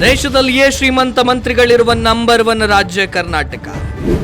ದೇಶದಲ್ಲಿಯೇ ಶ್ರೀಮಂತ ಮಂತ್ರಿಗಳಿರುವ number one ರಾಜ್ಯ ಕರ್ನಾಟಕ.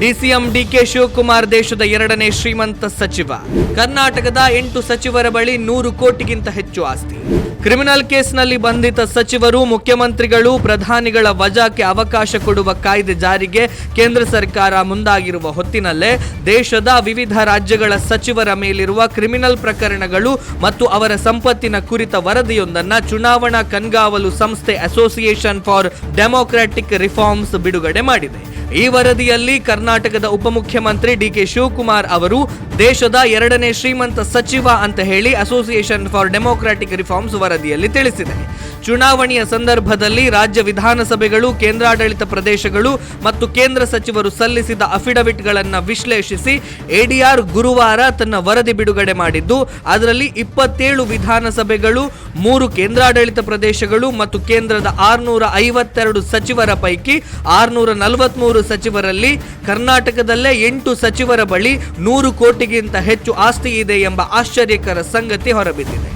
ಡಿಸಿಎಂ ಡಿಕೆ ಶಿವಕುಮಾರ್ ದೇಶದ ಎರಡನೇ ಶ್ರೀಮಂತ ಸಚಿವ. ಕರ್ನಾಟಕದ ಎಂಟು ಸಚಿವರ ಬಳಿ ನೂರು ಕೋಟಿಗಿಂತ ಹೆಚ್ಚು ಆಸ್ತಿ. ಕ್ರಿಮಿನಲ್ ಕೇಸ್ನಲ್ಲಿ ಬಂಧಿತ ಸಚಿವರು, ಮುಖ್ಯಮಂತ್ರಿಗಳು, ಪ್ರಧಾನಿಗಳ ವಜಾಕ್ಕೆ ಅವಕಾಶ ಕೊಡುವ ಕಾಯ್ದೆ ಜಾರಿಗೆ ಕೇಂದ್ರ ಸರ್ಕಾರ ಮುಂದಾಗಿರುವ ಹೊತ್ತಿನಲ್ಲೇ ದೇಶದ ವಿವಿಧ ರಾಜ್ಯಗಳ ಸಚಿವರ ಮೇಲಿರುವ ಕ್ರಿಮಿನಲ್ ಪ್ರಕರಣಗಳು ಮತ್ತು ಅವರ ಸಂಪತ್ತಿನ ಕುರಿತ ವರದಿಯೊಂದನ್ನ ಚುನಾವಣಾ ಕಣ್ಗಾವಲು ಸಂಸ್ಥೆ ಅಸೋಸಿಯೇಷನ್ ಫಾರ್ ಡೆಮೊಕ್ರಾಟಿಕ್ ರಿಫಾರ್ಮ್ಸ್ ಬಿಡುಗಡೆ ಮಾಡಿದೆ. ಈ ವರದಿಯಲ್ಲಿ ಕರ್ನಾಟಕದ ಉಪಮುಖ್ಯಮಂತ್ರಿ ಡಿಕೆ ಶಿವಕುಮಾರ್ ಅವರು ದೇಶದ ಎರಡನೇ ಶ್ರೀಮಂತ ಸಚಿವ ಅಂತ ಹೇಳಿ ಅಸೋಸಿಯೇಷನ್ ಫಾರ್ ಡೆಮೊಕ್ರಾಟಿಕ್ ರಿಫಾರ್ಮ್ಸ್ ವರದಿಯಲ್ಲಿ ತಿಳಿಸಿದೆ ಚುನಾವಣೆಯ ಸಂದರ್ಭದಲ್ಲಿ ರಾಜ್ಯ ವಿಧಾನಸಭೆಗಳು, ಕೇಂದ್ರಾಡಳಿತ ಪ್ರದೇಶಗಳು ಮತ್ತು ಕೇಂದ್ರ ಸಚಿವರು ಸಲ್ಲಿಸಿದ ಅಫಿಡವಿಟ್ಗಳನ್ನು ವಿಶ್ಲೇಷಿಸಿ ಎಡಿಆರ್ ಗುರುವಾರ ತನ್ನ ವರದಿ ಬಿಡುಗಡೆ ಮಾಡಿದ್ದು, ಅದರಲ್ಲಿ ಇಪ್ಪತ್ತೇಳು ವಿಧಾನಸಭೆಗಳು, ಮೂರು ಕೇಂದ್ರಾಡಳಿತ ಪ್ರದೇಶಗಳು ಮತ್ತು ಕೇಂದ್ರದ ಆರುನೂರ ಐವತ್ತೆರಡು ಸಚಿವರ ಪೈಕಿ ಆರುನೂರ ನಲವತ್ಮೂರು ಸಚಿವರಲ್ಲಿ ಕರ್ನಾಟಕದಲ್ಲೇ ಎಂಟು ಸಚಿವರ ಬಳಿ ನೂರು ಕೋಟಿಗಿಂತ ಹೆಚ್ಚು ಆಸ್ತಿ ಇದೆ ಎಂಬ ಆಶ್ಚರ್ಯಕರ ಸಂಗತಿ ಹೊರಬಿದ್ದಿದೆ.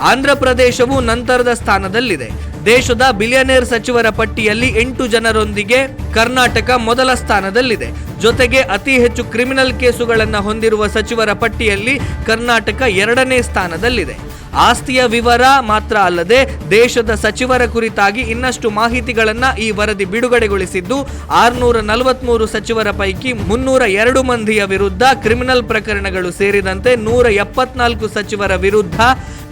ಆಂಧ್ರ ಪ್ರದೇಶವು ನಂತರದ ಸ್ಥಾನದಲ್ಲಿದೆ. ದೇಶದ ಬಿಲಿಯನೇರ್ ಸಚಿವರ ಪಟ್ಟಿಯಲ್ಲಿ ಎಂಟು ಜನರೊಂದಿಗೆ ಕರ್ನಾಟಕ ಮೊದಲ ಸ್ಥಾನದಲ್ಲಿದೆ. ಜೊತೆಗೆ ಅತಿ ಹೆಚ್ಚು ಕ್ರಿಮಿನಲ್ ಕೇಸುಗಳನ್ನು ಹೊಂದಿರುವ ಸಚಿವರ ಪಟ್ಟಿಯಲ್ಲಿ ಕರ್ನಾಟಕ ಎರಡನೇ ಸ್ಥಾನದಲ್ಲಿದೆ. ಆಸ್ತಿಯ ವಿವರ ಮಾತ್ರ ಅಲ್ಲದೆ ದೇಶದ ಸಚಿವರ ಕುರಿತಾಗಿ ಇನ್ನಷ್ಟು ಮಾಹಿತಿಗಳನ್ನು ಈ ವರದಿ ಬಿಡುಗಡೆಗೊಳಿಸಿದ್ದು, ಆರುನೂರ ನಲವತ್ಮೂರು ಸಚಿವರ ಪೈಕಿ ಮುನ್ನೂರ ಎರಡು ಮಂದಿಯ ವಿರುದ್ಧ ಕ್ರಿಮಿನಲ್ ಪ್ರಕರಣಗಳು ಸೇರಿದಂತೆ ನೂರ ಎಪ್ಪತ್ನಾಲ್ಕು ಸಚಿವರ ವಿರುದ್ಧ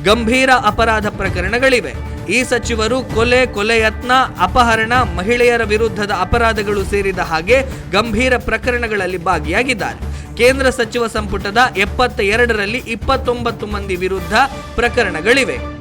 ಗಂಭೀರ ಅಪರಾಧ ಪ್ರಕರಣಗಳಿವೆ. ಈ ಸಚಿವರು ಕೊಲೆ ಕೊಲೆ ಯತ್ನ, ಅಪಹರಣ, ಮಹಿಳೆಯರ ವಿರುದ್ಧದ ಅಪರಾಧಗಳು ಸೇರಿದ ಹಾಗೆ ಗಂಭೀರ ಪ್ರಕರಣಗಳಲ್ಲಿ ಭಾಗಿಯಾಗಿದ್ದಾರೆ. ಕೇಂದ್ರ ಸಚಿವ ಸಂಪುಟದ ಎಪ್ಪತ್ತ ಎರಡರಲ್ಲಿ ಇಪ್ಪತ್ತೊಂಬತ್ತು ಮಂದಿ ವಿರುದ್ಧ ಪ್ರಕರಣಗಳಿವೆ.